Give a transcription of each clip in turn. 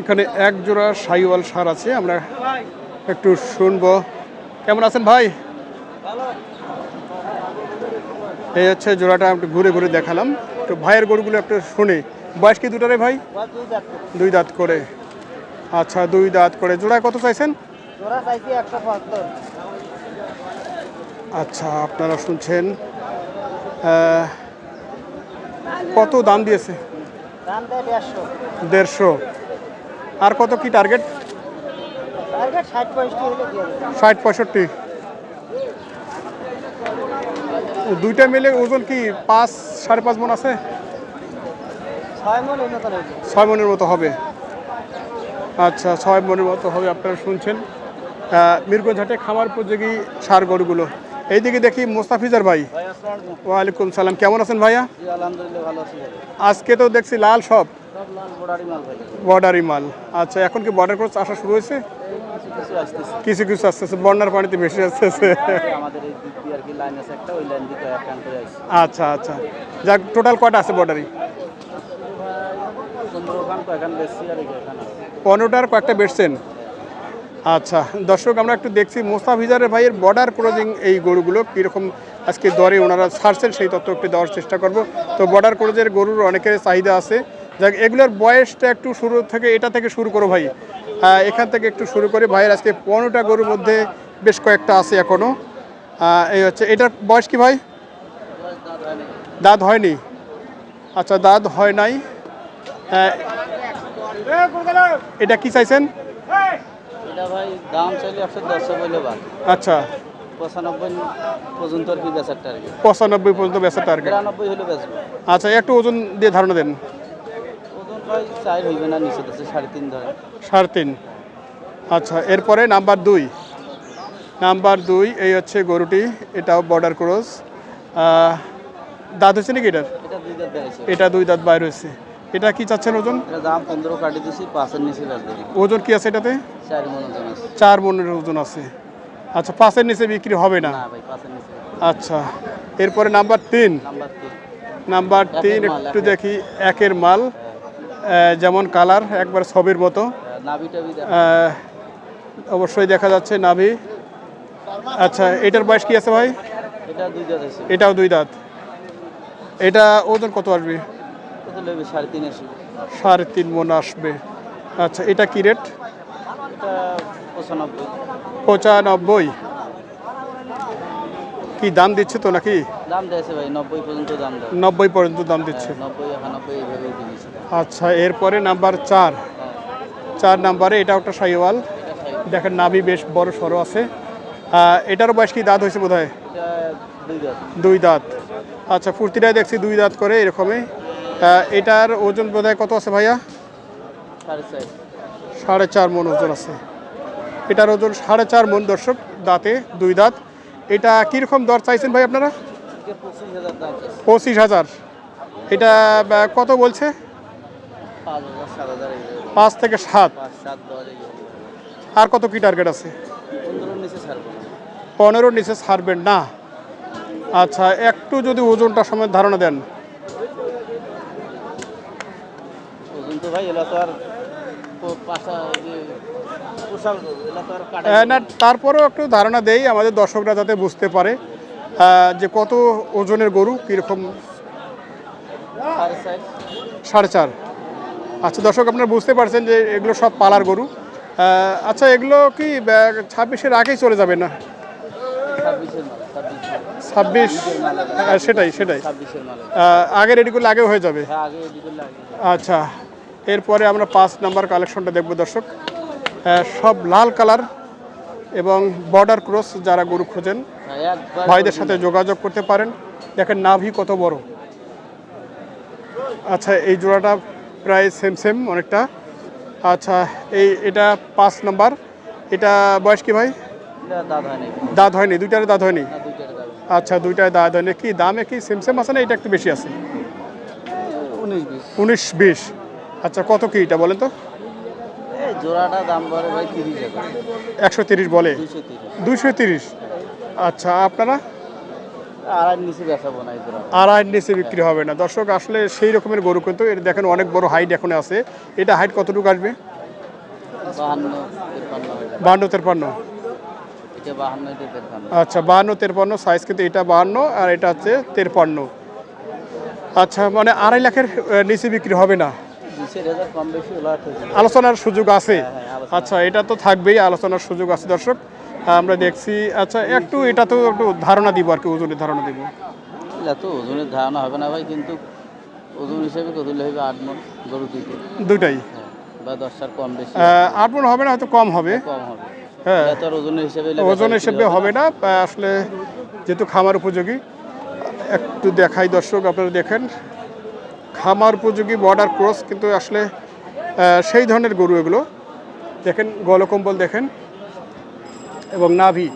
এখানে এক জোড়া সাইওয়াল সার আছে আমরা একটু শুনব। কেমন আছেন ভাই? এই হচ্ছে জোড়াটা একটু ঘুরে ঘুরে দেখালাম। তো ভাইয়ের গরুগুলো একটু শুনি। বয়স কি দুটারে ভাই? দুই দাঁত করে। আচ্ছা দুই দাঁত করে। জোড়া কত চাইছেন? আচ্ছা আপনারা শুনছেন কত দাম দিয়েছে? দেড়শো। আর কত কি টার্গেট টার্গেট ষাট পঁয়ষট্টি দুইটা মিলে ওজন কি পাঁচ সাড়ে পাঁচ মন আছে? ছয় মন মনের মতো হবে। আচ্ছা ছয় মনের মতো হবে আপনারা শুনছেন। মিরগঞ্জহাটে খামার উপযোগী সার গরুগুলো। এইদিকে দেখি মোস্তাফিজার ভাই। ওয়ালাইকুম সালাম। কেমন আছেন ভাইয়া? জি আলহামদুলিল্লাহ ভালো আছি। ভাই। আজকে তো দেখছি লাল সব। বর্ডারি মাল আচ্ছা এখন কি বর্ডার ক্রস আসা শুরু হয়েছে? কিছু কিছু আসতেছে। বন্যার পানিতে বেশি আসতেছে। আচ্ছা আচ্ছা। যাক টোটাল কটা আছে বর্ডারি? পনেরোটার কয়েকটা বেচছেন? আচ্ছা দর্শক আমরা একটু দেখছি মোস্তাফিজারের ভাইয়ের বর্ডার ক্রসিং এই গরুগুলো কীরকম আজকে দরে ওনারা ছাড়ছেন সেই তথ্য একটু দেওয়ার চেষ্টা করব। তো বর্ডার ক্রসের গরুর অনেকের চাহিদা আছে। যাক এগুলোর বয়সটা একটু শুরু থেকে এটা থেকে শুরু করো ভাই। এখান থেকে একটু শুরু করে। ভাইয়ের আজকে পনেরোটা গরুর মধ্যে বেশ কয়েকটা আছে এখনও এই হচ্ছে এটার বয়স কি ভাই? দাঁত হয়নি? আচ্ছা দাঁত হয় নাই। এটা কি চাইছেন? আচ্ছা। পঁচানব্বই পর্যন্ত বেচার টার্গেট আচ্ছা একটু ওজন দিয়ে ধারণা দেন। চার হইবে না নিচে আছে সাড়ে তিন ধরে। সাড়ে তিন। আচ্ছা এরপরে নাম্বার দুই। নাম্বার দুই এই হচ্ছে গরুটি এটাও বর্ডার ক্রস দাঁত হচ্ছে নাকি এটার? এটা দুই দাঁত বাইর হয়েছে। এটা কি চাচ্ছেন ওজন? দাম পনেরো কাটি দিছি পাঁচের নিচে ওজন কি আছে এটাতে? চার মন ওজন আছে। মনের ওজন আছে। আচ্ছা পাঁচের নিচে বিক্রি হবে না? আচ্ছা এরপরে নাম্বার তিন। নাম্বার তিন। একটু দেখি একের মাল। যেমন কালার একবার ছবির মতো। অবশ্যই দেখা যাচ্ছে নাভি। আচ্ছা এটার বয়স কি আছে ভাই? এটাও দুই দাঁত। এটা ওজন কত আসবে? সাড়ে তিন মন আসবে। আচ্ছা এটা কি রেট? পঁচানব্বই। কি দাম দিচ্ছে তো নাকি? দাম দিয়েছে ভাই নব্বই পর্যন্ত দাম দেয়। নব্বই পর্যন্ত দাম দিচ্ছে। আচ্ছা এরপরে নাম্বার চার। চার নাম্বারে এটা একটা সাইওয়াল। দেখেন নাভি বেশ বড় সড়ো আছে। আহ, এটারও বয়স কি দাঁত হয়েছে বোধ হয় দুই দাঁত। আচ্ছা ফুর্তিটাই দেখছি দুই দাঁত করে এরকমই। এটার ওজন বোধ কত আছে ভাইয়া? সাড়ে চার মন ওজন আছে। এটার ওজন সাড়ে চার মন দর্শক দাঁতে দুই দাঁত। এটা কীরকম দর চাইছেন ভাই আপনারা? পঁচিশ হাজার। এটা কত বলছে? পাঁচ থেকে সাত। আর কত কি টার্গেট আছে? পনেরোর নিচে ছাড়বেন না। আচ্ছা একটু যদি ওজনটা সময় ধারণা দেন। ভাই না তারপরেও একটু ধারণা দেই আমাদের দর্শকরা যাতে বুঝতে পারে যে কত ওজনের গরু কীরকম? সাড়ে চার। আচ্ছা দর্শক আপনারা বুঝতে পারছেন যে এগুলো সব পালার গরু। আচ্ছা এগুলো কি ছাব্বিশের আগেই চলে যাবে না? ছাব্বিশ সেটাই সেটাই। আহ, আগের এডিগুলো আগেও হয়ে যাবে। হ্যাঁ আগে লাগে আচ্ছা এরপরে আমরা পাঁচ নাম্বার কালেকশনটা দেখব দর্শক। সব লাল কালার এবং বর্ডার ক্রস যারা গরু খোঁজেন হ্যাঁ ভাইদের সাথে যোগাযোগ করতে পারেন। দেখেন নাভি কত বড়। আচ্ছা এই জোড়াটা প্রায় সেম সেম অনেকটা। আচ্ছা এই এটা পাঁচ নাম্বার। এটা বয়স কি ভাই? দাঁত হয় হয়নি দুইটারে দাঁত হয়নি? দুইটার আচ্ছা দুইটায় দাঁত হয়নি। কি দামে কি সেম সেম আছে না এটা একটু বেশি আছে? উনিশ বিশ। আচ্ছা কত কি এটা বলেন তো? জোড়াটা দাম পড়ে ভাই তিরিশ হাজার একশো তিরিশ বলে? দুইশো তিরিশ। আচ্ছা আপনারা? আড়াই নিচে বেচাবো না আড়াই নিচে বিক্রি হবে না। দর্শক আসলে সেই রকমের গরু কিন্তু এটা দেখেন অনেক বড় হাইট এখন আছে। এটা হাইট কতটুকু আসবে? বাহান্ন আচ্ছা বাহান্ন সাইজ কিন্তু এটা বাহান্ন আর এটা হচ্ছে তেরপান্ন আচ্ছা মানে আড়াই লাখের নিচে বিক্রি হবে না। আলোচনার সুযোগ আছে। হ্যাঁ, আচ্ছা এটা তো থাকবেই আলোচনার সুযোগ আছে দর্শক। আমরা দেখছি আচ্ছা একটু এটা তো একটু ধারণা দিব আর কি ওজনের ধারণা দিব। এগুলা তো ওজনের ধারণা হবে না ভাই কিন্তু ওজন হিসেবে কদলে হবে আট মন গরু দুইতে দুইটাই? হ্যাঁ বা দশটার কম বেশি। আট মন হবে না হয়তো কম হবে। কম হবে। হ্যাঁ। ওজনের হিসেবে ওজন হিসেবে হবে না আসলে যেহেতু খামার উপযোগী একটু দেখাই দর্শক আপনারা দেখেন। খামার উপযোগী বর্ডার ক্রস কিন্তু আসলে সেই ধরনের গরু এগুলো। দেখেন গলকম্বল দেখেন এবং নাভি।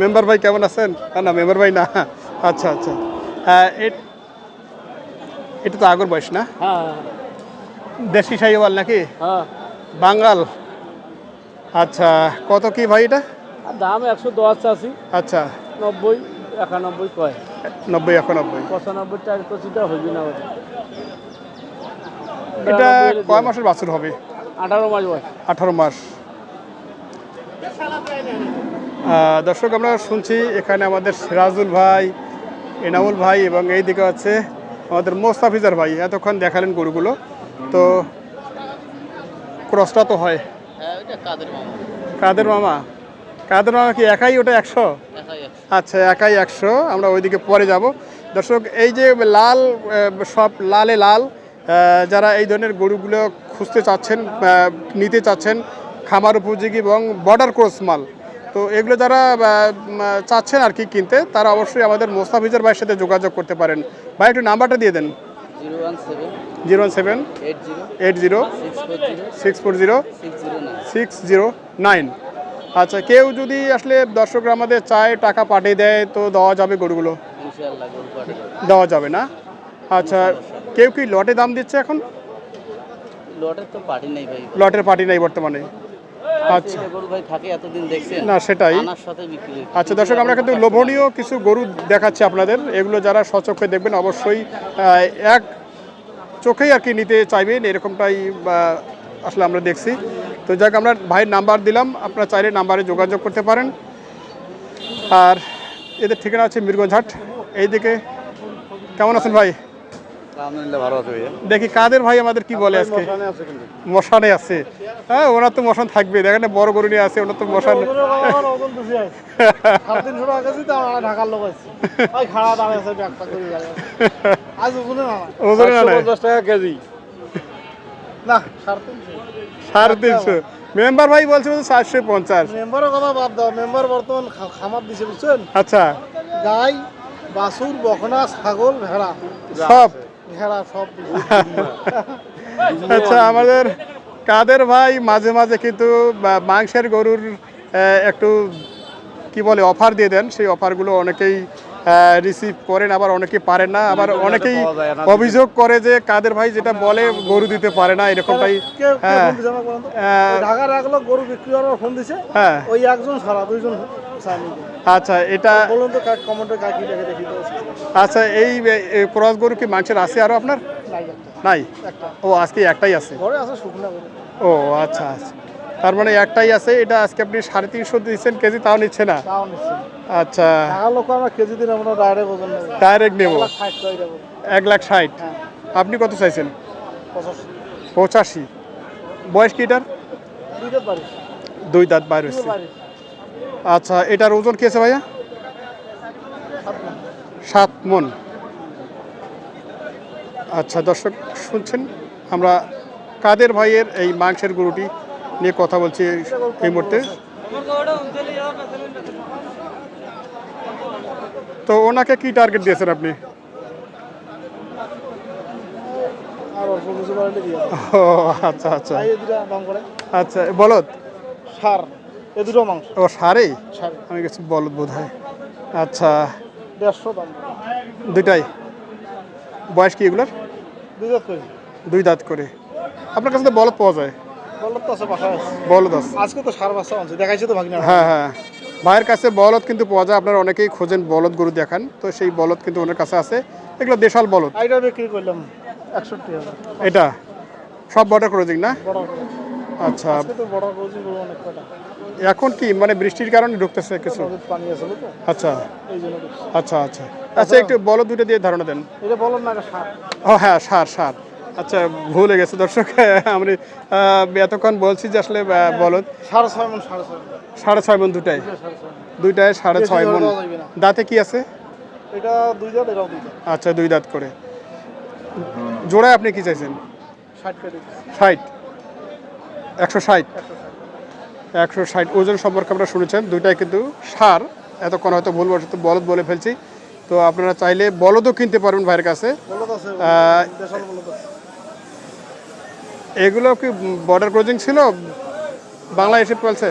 মেম্বার ভাই কেমন আছেন? না, না মেম্বার ভাই না। আচ্ছা আচ্ছা। এটা তো আগর বয়স না? দেশি সাইওয়াল নাকি? হ্যাঁ। বাঙ্গাল। আচ্ছা কত কি ভাই এটা? আর দাম একশো দশ চাষি। আচ্ছা। নব্বই একানব্বই কয়। নব্বই একানব্বই। পঁচানব্বই চার পঁচিশটা হইবে না এটা কয় মাসের বাছুর হবে? আঠারো মাস বয়স। আঠারো মাস। দর্শক আমরা শুনছি এখানে আমাদের সিরাজুল ভাই এনামুল ভাই এবং এই দিকে আছে আমাদের মোস্তাফিজার ভাই। এতক্ষণ দেখালেন গরুগুলো। তো ক্রসটা তো হয়। হ্যাঁ কাদের মামা? মামা কি একাই ওটা একশো? আচ্ছা একাই একশো। আমরা ওইদিকে পরে যাব। দর্শক এই যে লাল সব লালে লাল যারা এই ধরনের গরুগুলো খুঁজতে চাচ্ছেন নিতে চাচ্ছেন খামার উপযোগী এবং বর্ডার ক্রস মাল তো এগুলো যারা চাচ্ছেন আর কি কিনতে তারা অবশ্যই আমাদের মোস্তাফিজার ভাইয়ের সাথে যোগাযোগ করতে পারেন। ভাই একটু নাম্বারটা দিয়ে দেন। Zero one seven eight zero six four zero six zero nine. আচ্ছা কেউ যদি আসলে দর্শকরা আমাদের চায় টাকা পাঠিয়ে দেয় তো দেওয়া যাবে গরুগুলো? দেওয়া যাবে না? আচ্ছা কেউ কি লটে দাম দিচ্ছে এখন? লটের তো পার্টি নেই ভাই। লটের পার্টি নাই বর্তমানে। আচ্ছা। গরু ভাই থাকে এতদিন দেখছেন না সেটাই। আচ্ছা দর্শক আমরা কিন্তু লোভনীয় কিছু গরু দেখাচ্ছি আপনাদের। এগুলো যারা সচক্ষে দেখবেন অবশ্যই এক চোখেই আর কি নিতে চাইবেন এরকমটাই আসলে আমরা দেখছি। তো যাক আমরা ভাইয়ের নাম্বার দিলাম আপনারা চাইলে নাম্বারে যোগাযোগ করতে পারেন। আর এদের ঠিকানা আছে মিরগঞ্জহাট এইদিকে কেমন আছেন ভাই? দেখি কাদের ভাই আমাদের কি বলে আজকে? মশানে আছে হ্যাঁ ওনার তো মশান থাকবে। দেখেন বড় গরু নিয়ে আছে ওনার তো মশান। ওজনে না। কেজি। না সাড়ে তিনশো মেম্বার ভাই বলছে চারশো পঞ্চাশ। মেম্বারের কথা বাদ দাও মেম্বার বর্তমান খামার দিছে বুঝছেন? আচ্ছা। গাই বাছুর বকনা ছাগল ভেড়া। সব। ভেড়া সব আচ্ছা আমাদের কাদের ভাই মাঝে মাঝে কিন্তু মাংসের গরুর একটু কি বলে অফার দিয়ে দেন। সেই অফারগুলো অনেকেই রিসিভ করেন আবার অনেকে পারেন না আবার অনেকেই অভিযোগ করে যে কাদের ভাই যেটা বলে গরু দিতে পারে না এরকমটাই হ্যাঁ। এক লোক গরু বিক্রি করার ফোন দিছে হ্যাঁ। ওই একজন ছাড়া দুইজন আচ্ছা এটা বলুন তো কমেন্টে কাকি দেখে দেখি আচ্ছা এই ক্রস গরু কি মাংসের আছে আরও আপনার? নাই ও আজকে একটাই আছে। ঘরে আছে শুকনা ও আচ্ছা আচ্ছা। তার মানে একটাই আছে এটা আজকে আপনি সাড়ে তিনশো দিচ্ছেন কেজি তাও নিচ্ছে না। আচ্ছা। কেজি দিন আমরা ডাইরেক্ট নেব। এক লাখ ষাট হ্যাঁ। আপনি কত চাইছেন? পঁচাশি। বয়স কি এটার? দুই দাঁত বাইর হচ্ছে আচ্ছা এটার ওজন কি আছে ভাইয়া? সাত মন। আচ্ছা দর্শক শুনছেন? আমরা কাদের ভাইয়ের এই মাংসের গরুটি নিয়ে কথা বলছি এই মুহূর্তে। তো ওনাকে কি টার্গেট দিয়েছেন আপনি। ও আচ্ছা আচ্ছা। আচ্ছা বলদ? সার এ দুটো মাংস। ও সারেই? সার। আমি গেছি বলদ বোধ হয়। আচ্ছা। দেড়শো দাম দুইটাই? বয়স কি এগুলোর? দুই দাঁত করে। দুই দাঁত করে। আপনার কাছে তো বলদ পাওয়া যায়। বলল তো আছে বাসায় বলদ আছে। আজকে তো সার বাচ্চা আনছে দেখাইছে তো ভাগিনা হ্যাঁ হ্যাঁ। ভাইয়ের কাছে বলদ কিন্তু পাওয়া যায় আপনারা অনেকেই খোঁজেন বলদ গরু দেখান। তো সেই বলদ কিন্তু ওনার কাছে আছে। এগুলো দেশাল বলদ। এইটা বিক্রি করলাম একষট্টি হাজার। এটা? সব বর্ডার ক্রসিং না? আচ্ছা। এখন কি মানে বৃষ্টির কারণে ঢুকতেছে কিছু? আচ্ছা। আচ্ছা আচ্ছা। আচ্ছা একটু বলদ দুটো দিয়ে ধারণা দেন। এটা না ও হ্যাঁ সার সার। আচ্ছা ভুলে গেছে দর্শক আমি এতক্ষণ বলছি যে আসলে বলদ। সাড়ে ছয় মন সাড়ে ছয় মন। দুটাই। দুইটায় সাড়ে ছয় মন। দাঁতে কি আছে? এটা দুই দাঁত এটাও দুই দাঁত। আচ্ছা দুই দাঁত করে। জোড়ায় আপনি কি চাইছেন? ষাট একশো ষাট। একশো ষাট। একশো ষাট। ওজন সম্পর্কে আপনারা শুনেছেন দুইটাই কিন্তু সার। এতক্ষণ হয়তো ভুলবশত বলদ বলে ফেলছি। তো আপনারা চাইলে বলদও কিনতে পারবেন ভাইয়ের কাছে বলত আছে আহ, দেশাল বলত আছে এগুলো কি বর্ডার ক্রসিং ছিল? বাংলা এসে পালছে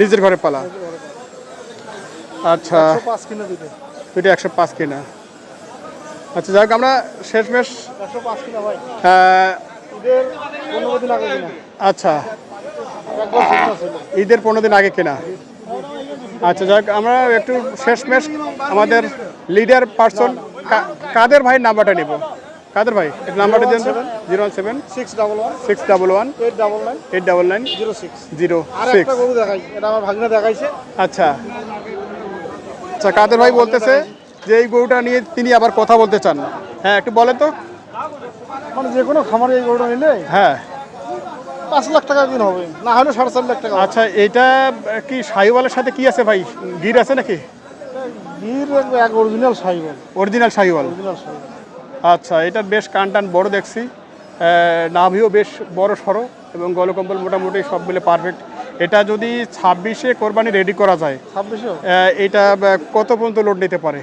নিজের ঘরে পালা। আচ্ছা। দুইটা একশো পাঁচ কিনা। আচ্ছা যাক আমরা শেষমেশ কিলো ঈদের পনেরো দিন আগে কিনা। আচ্ছা। একবার শুকনা ছিল ঈদের পনেরো দিন আগে কেনা। আচ্ছা যাক আমরা একটু শেষমেশ আমাদের লিডার পার্সন কাদের ভাইয়ের নাম্বারটা নিব? কাদের ভাই? একটু নাম্বারটা দেন। Zero one seven. Six double one. Six double one. Eight double nine. Eight double nine. Zero six. Zero আর সিক্স। একটা গরু দেখাই। এটা আমার ভাগ্নে দেখাইছে। আচ্ছা। আচ্ছা কাদের ভাই বলতেছে যে এই গরুটা নিয়ে তিনি আবার কথা বলতে চান? হ্যাঁ একটু বলেন তো। মানে যে কোনো খামারে এই গরুটা নিলে হ্যাঁ। পাঁচ লাখ টাকা দিন হবে। না হলে সাড়ে চার লাখ টাকা আচ্ছা এটা কি শাহিওয়ালের সাথে কি আছে ভাই? গির আছে নাকি? গির এক অরিজিনাল সাইবল অরিজিনাল শাহিওয়াল অরিজিনাল সাইবল আচ্ছা এটার বেশ কান টান বড় দেখছি। নাভিও বেশ বড় সড়ো এবং গলকম্বল মোটামুটি সব মিলে পারফেক্ট এটা যদি ছাব্বিশে কোরবানি রেডি করা যায় ছাব্বিশে এটা কত পর্যন্ত লোড নিতে পারে?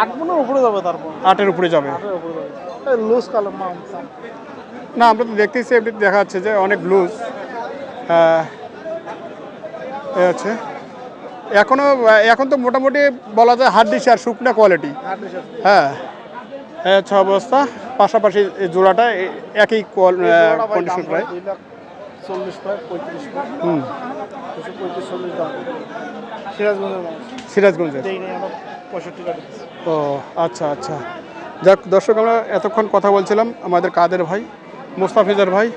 আট উপরে যাবে তারপর। আটের উপরে যাবে। লুজ না আমরা তো দেখতেছি এমনি দেখা যাচ্ছে যে অনেক লুজ আছে। এখনও এখন তো মোটামুটি বলা যায় হাত দিছে আর শুকনা কোয়ালিটি। হ্যাঁ। এই হচ্ছে অবস্থা। পাশাপাশি জোড়াটা একই কন্ডিশন প্রায়। ও আচ্ছা আচ্ছা। যাক দর্শক আমরা এতক্ষণ কথা বলছিলাম আমাদের কাদের ভাই মোস্তাফিজার ভাই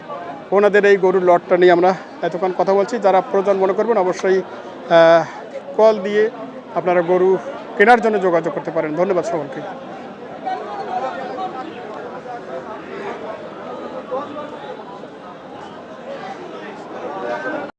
ওনাদের এই গরুর লটটা নিয়ে আমরা এতক্ষণ কথা বলছি। যারা প্রয়োজন মনে করবেন অবশ্যই কল দিয়ে আপনারা গরু কেনার জন্য যোগাযোগ করতে পারেন। ধন্যবাদ সকলকে।